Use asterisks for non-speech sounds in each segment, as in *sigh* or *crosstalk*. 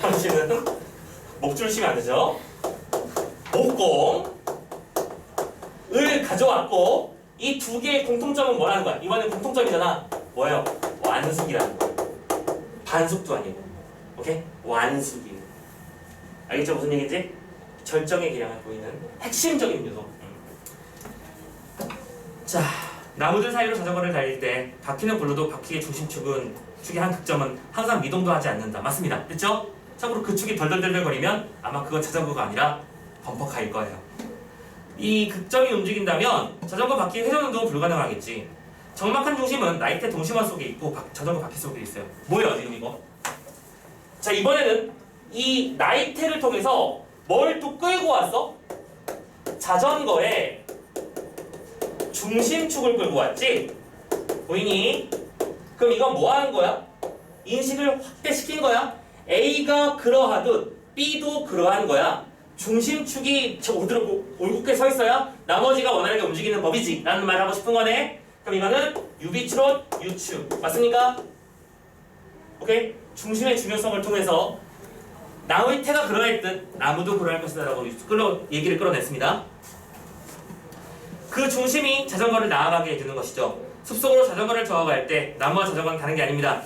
당신은 목줄 치면 안 되죠. 목공을 가져왔고 이 두 개의 공통점은 뭐라는 거야? 이번엔 공통점이잖아. 뭐예요? 완숙이라는 거야. 반숙도 아니고. 오케이? 완숙이. 알겠죠? 무슨 얘기인지? 절정의 기량을 보이는 핵심적인 요소. 음. 자, 나무들 사이로 자전거를 달릴 때 바퀴는 굴러도 바퀴의 중심축은 축의 한 극점은 항상 미동도 하지 않는다. 맞습니다. 됐죠? 참고로 그 축이 덜덜덜덜 거리면 아마 그건 자전거가 아니라 범퍼카일 거예요. 이 극점이 움직인다면 자전거 바퀴 회전 운동은 불가능하겠지. 정막한 중심은 나이테 동심화 속에 있고 바- 자전거 바퀴 속에 있어요. 뭐예요 지금 이거? 자 이번에는 이 나이테를 통해서 뭘 또 끌고 왔어? 자전거에 중심축을 끌고 왔지? 보이니? 그럼 이건 뭐 하는 거야? 인식을 확대시킨 거야? A가 그러하듯 B도 그러한 거야. 중심축이 저 오드르고 올곧게 서 있어야 나머지가 원활하게 움직이는 법이지. 라는 말을 하고 싶은 거네. 그럼 이거는 유비추롯 유축. 맞습니까? 오케이? 중심의 중요성을 통해서 나의 태가 그러했듯 나무도 그러할 것이다 라고 끌어, 얘기를 끌어냈습니다. 그 중심이 자전거를 나아가게 해주는 것이죠. 숲속으로 자전거를 저어갈 때 나무와 자전거는 다른 게 아닙니다.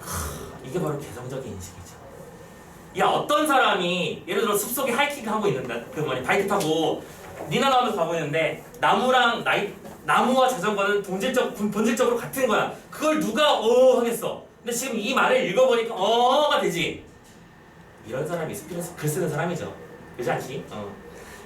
크, 이게 바로 개성적인 인식이죠. 야 어떤 사람이 예를 들어 숲속에 하이킹 하고 있는다. 그 뭐니 바이크 타고 니나 나오면서 가고 있는데 나무랑 나이 나무와 자전거는 동질적 본- 본질적으로 같은 거야. 그걸 누가 어 하겠어. 근데 지금 이 말을 읽어보니까 어가 되지. 이런 사람이 숲에서 글 쓰는 사람이죠. 그렇지 않지? 어.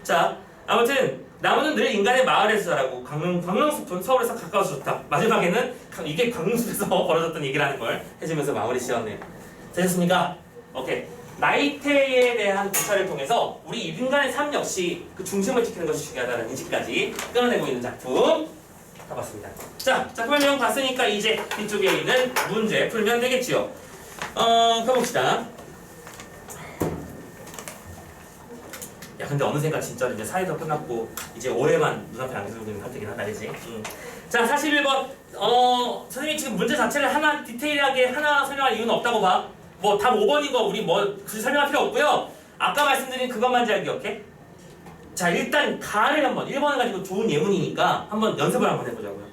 자 아무튼 나무는 늘 인간의 마을에서 자라고 강릉 광릉숲은 서울에서 가까워서 좋다. 마지막에는 강- 이게 광릉숲에서 *laughs* 벌어졌던 얘기라는 걸 해주면서 마무리 지었네요. 되셨습니까? 오케이. 나이테에 대한 조사를 통해서 우리 인간의 삶 역시 그 중심을 지키는 것이 중요하다는 인식까지 끌어내고 있는 작품 가봤습니다. 자, 내용 봤으니까 이제 뒤쪽에 있는 문제 풀면 되겠지요. 어, 가봅시다. 야, 근데 어느샌가 진짜 이제 사회도 끝났고 이제 올해만 눈앞에 안겨주고 있는 상태긴 하다, 그지? 음. 자, 41번. 어, 선생님이 지금 문제 자체를 하나 디테일하게 하나 설명할 이유는 없다고 봐. 뭐 답 5번인 거 우리 뭐 굳이 설명할 필요 없고요. 아까 말씀드린 그것만 잘 기억해. 자, 일단 가를 한번 1번을 가지고 좋은 예문이니까 한번 연습을 한번 해보자고요.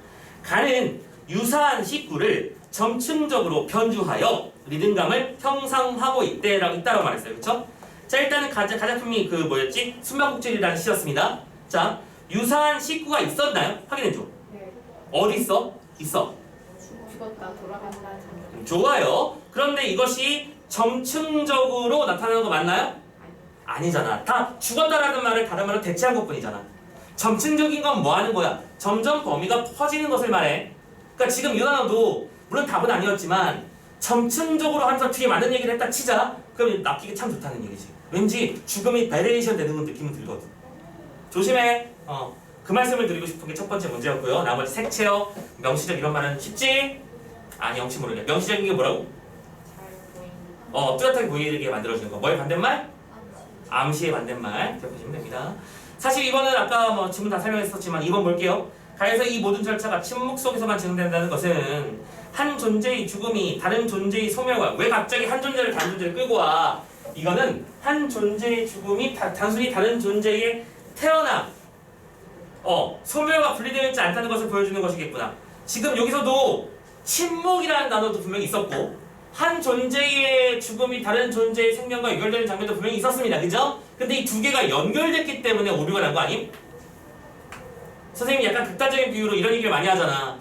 가는 유사한 식구를 점층적으로 변주하여 리듬감을 형성하고 있대라고 있다라고 말했어요. 그렇죠? 자, 일단은 가자, 가작품이 그 뭐였지? 숨바꼭질이라는 시였습니다. 자, 유사한 식구가 있었나요? 확인해 줘. 네. 어디 있어? 있어. 죽었다 돌아간다. 좋아요. 그런데 이것이 점층적으로 나타나는 거 맞나요? 아니잖아. 다 죽었다라는 말을 다른 말로 대체한 것 뿐이잖아. 점층적인 건 뭐 하는 거야? 점점 범위가 커지는 것을 말해. 그러니까 지금 이 단어도 물론 답은 아니었지만 점층적으로 항상 뒤에 맞는 얘기를 했다 치자. 그럼 낚이기 참 좋다는 얘기지. 왠지 죽음이 베레이션 되는 느낌은 들거든. 조심해. 어. 그 말씀을 드리고 싶은 게 첫 번째 문제였고요. 나머지 색채어, 명시적 이런 말은 쉽지? 아니, 혹시 모르게. 명시적인 게 뭐라고? 어, 뚜렷하게 보이게 만들어주는 거. 뭐의 반대말? 암시의 반대말. 기억하시면 됩니다. 사실 이번은 아까 뭐 지문 다 설명했었지만 이번 볼게요. 가에서 이 모든 절차가 침묵 속에서만 진행된다는 것은 한 존재의 죽음이 다른 존재의 소멸과 왜 갑자기 한 존재를 다른 존재를 끌고 와? 이거는 한 존재의 죽음이 다- 단순히 다른 존재의 태어남, 어, 소멸과 분리되어 있지 않다는 것을 보여주는 것이겠구나. 지금 여기서도 침묵이라는 단어도 분명히 있었고 한 존재의 죽음이 다른 존재의 생명과 연결되는 장면도 분명히 있었습니다. 그죠? 근데 이 두 개가 연결됐기 때문에 오류가 난 거 아님? 선생님이 약간 극단적인 비유로 이런 얘기를 많이 하잖아.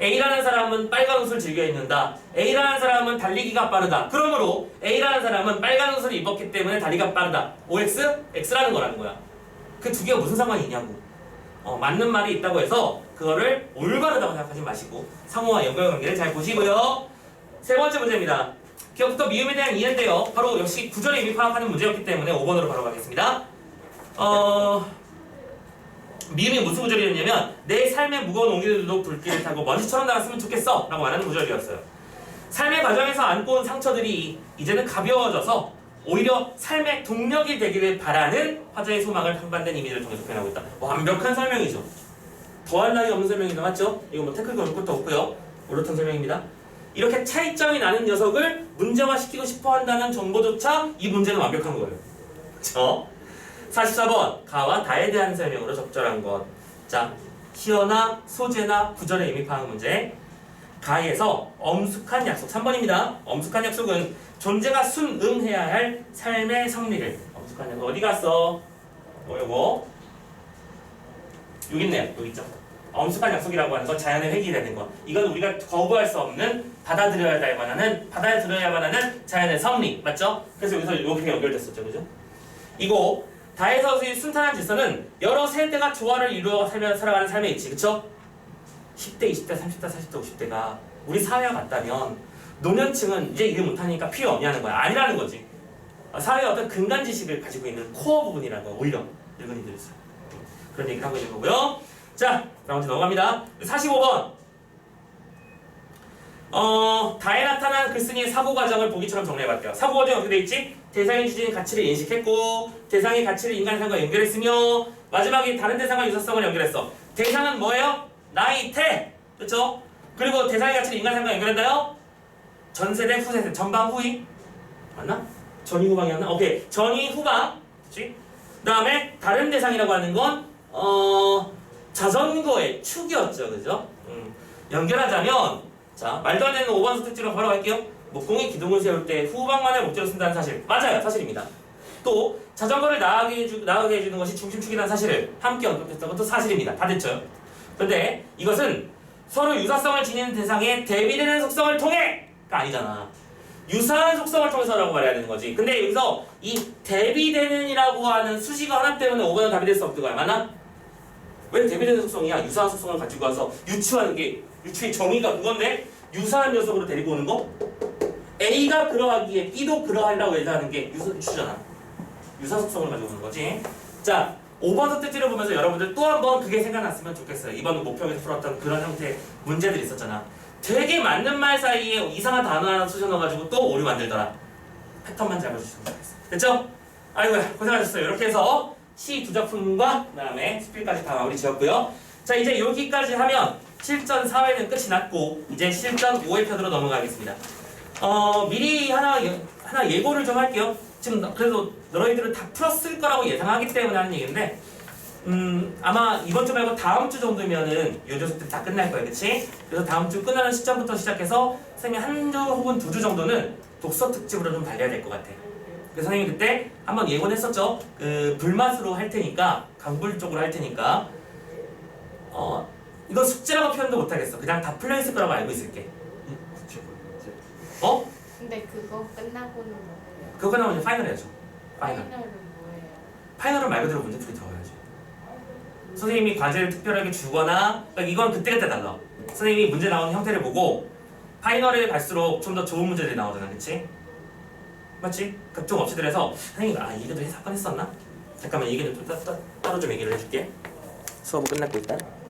A라는 사람은 빨간 옷을 즐겨 입는다. A라는 사람은 달리기가 빠르다. 그러므로 A라는 사람은 빨간 옷을 입었기 때문에 달리기가 빠르다. OX? X라는 거라는 거야. 그 두 개가 무슨 상관이 있냐고. 어, 맞는 말이 있다고 해서 그거를 올바르다고 생각하지 마시고 상호와 연결관계를 잘 보시고요. 세 번째 문제입니다. 기억부터 미음에 대한 이해인데요. 바로 역시 구절의 의미 파악하는 문제였기 때문에 5번으로 바로 가겠습니다. 어, 미음이 무슨 구절이었냐면 내 삶의 무거운 옹기들도 불길을 타고 먼지처럼 날았으면 좋겠어 라고 말하는 구절이었어요. 삶의 과정에서 안고 온 상처들이 이제는 가벼워져서 오히려 삶의 동력이 되기를 바라는 화자의 소망을 한반된 이미지를 통해서 표현하고 있다. 완벽한 설명이죠. 더할 나위 없는 설명이죠. 맞죠? 이거 뭐 태클 걸 것도 없고요. 올라탄 설명입니다. 이렇게 차이점이 나는 녀석을 문제화시키고 싶어 한다는 정보조차 이 문제는 완벽한 거예요. 그쵸? 44번 가와 다에 대한 설명으로 적절한 것. 자, 히어나 소재나 구절의 의미 파악 문제. 가에서 엄숙한 약속 3번입니다. 엄숙한 약속은 존재가 순응해야 할 삶의 성리를 엄숙한 약속 어디 갔어? 뭐 요거 여기 있네요. 여기 있죠. 엄숙한 약속이라고 하는 건 자연의 획일이라는 것. 이건 우리가 거부할 수 없는 받아들여야 할 만한 받아들여야만 하는 자연의 섭리 맞죠? 그래서 여기서 이렇게 연결됐었죠, 그죠? 이거 다에서의 순탄한 질서는 여러 세대가 조화를 이루어 살며 살아가는 삶의 이치, 그쵸? 10대, 20대, 30대, 40대, 50대가 우리 사회와 같다면 노년층은 이제 일 못하니까 필요 없냐는 거야. 아니라는 거지. 어, 사회의 어떤 근간 지식을 가지고 있는 코어 부분이라는 거 오히려 늙은이들이 있어요. 그런 얘기를 하고 있는 거고요. 자, 문제 넘어갑니다. 45번. 어, 다에 나타난 글쓴이의 사고 과정을 보기처럼 정리해볼게요. 사고 과정이 어떻게 돼 있지? 대상이 주진 가치를 인식했고, 대상의 가치를 인간 상과 연결했으며, 마지막에 다른 대상과 유사성을 연결했어. 대상은 뭐예요? 나이, 태, 그렇죠? 그리고 대상의 가치를 인간 상과 연결했나요? 전세대, 후세대, 전방, 후이, 맞나? 전이 후방이었나? 오케이, 전이 후방, 그렇지? 그다음에 다른 대상이라고 하는 건 어, 자전거의 축이었죠, 그죠? 음, 연결하자면 자 말도 안 되는 5번 선택지로 바로 갈게요. 목공이 기둥을 세울 때 후방만을 목재로 쓴다는 사실 맞아요, 사실입니다. 또 자전거를 나가게, 해주, 나가게 해주는 것이 중심축이라는 사실을 함께 언급했던 것도 사실입니다. 다 됐죠? 그런데 이것은 서로 유사성을 지니는 대상의 대비되는 속성을 통해가 아니잖아. 유사한 속성을 통해서라고 말해야 되는 거지. 근데 여기서 이 대비되는이라고 하는 수식어 하나 때문에 5번은 답이 될 수 없는 거야. 맞나? 왜 대비되는 속성이야? 유사한 속성을 가지고 와서 유추하는 게 유추의 정의가 그건데 유사한 녀석으로 데리고 오는 거? A가 그러하기에 B도 그러하려고 얘기하는 게 유사, 유추잖아. 유사 속성을 가지고 오는 거지. 자, 5번 선택지를 보면서 여러분들 또 한 번 그게 생각났으면 좋겠어요. 이번 목표에서 풀었던 그런 형태의 문제들이 있었잖아. 되게 맞는 말 사이에 이상한 단어 하나 쑤셔 넣어가지고 또 오류 만들더라. 패턴만 잡아주시면 좋겠어요. 됐죠? 아이고 고생하셨어요. 이렇게 해서 시두 작품과 그다음에 스필까지 다 마무리 지었고요. 자 이제 여기까지 하면 실전 4회는 끝이 났고 이제 실전 5회 편으로 넘어가겠습니다. 어 미리 하나 예- 하나 예고를 좀 할게요. 지금 너- 그래도 너희들은 다 풀었을 거라고 예상하기 때문에 하는 얘기인데 음 아마 이번 주 말고 다음 주 정도면은 요 녀석들 다 끝날 거예요, 그렇지? 그래서 다음 주 끝나는 시점부터 시작해서 선생님이 한 주 혹은 두 주 정도는 독서 특집으로 좀 달려야 될 것 같아. 그래서 선생님이 그때 한번 예고했었죠. 그 불맛으로 할 테니까 강불 쪽으로 할 테니까 어 이건 숙제라고 표현도 못 하겠어. 그냥 다 풀려 있을 거라고 알고 있을게. 어? 근데 그거 끝나고는 뭐예요? 그거 끝나면 이제 파이널 해야죠. 파이널. 파이널은 뭐예요? 파이널은 말 그대로 문제 풀이 들어가야지. 선생님이 과제를 특별하게 주거나 그러니까 이건 그때그때 달라. 선생님이 문제 나오는 형태를 보고 파이널에 갈수록 좀 더 좋은 문제들이 나오잖아, 그렇지? 맞지? 급종 없이 들어서 선생님 아 이게도 사건 했었나? 잠깐만 얘기를 좀 따, 따, 따로 좀 얘기를 해줄게. 수업은 끝났고 일단.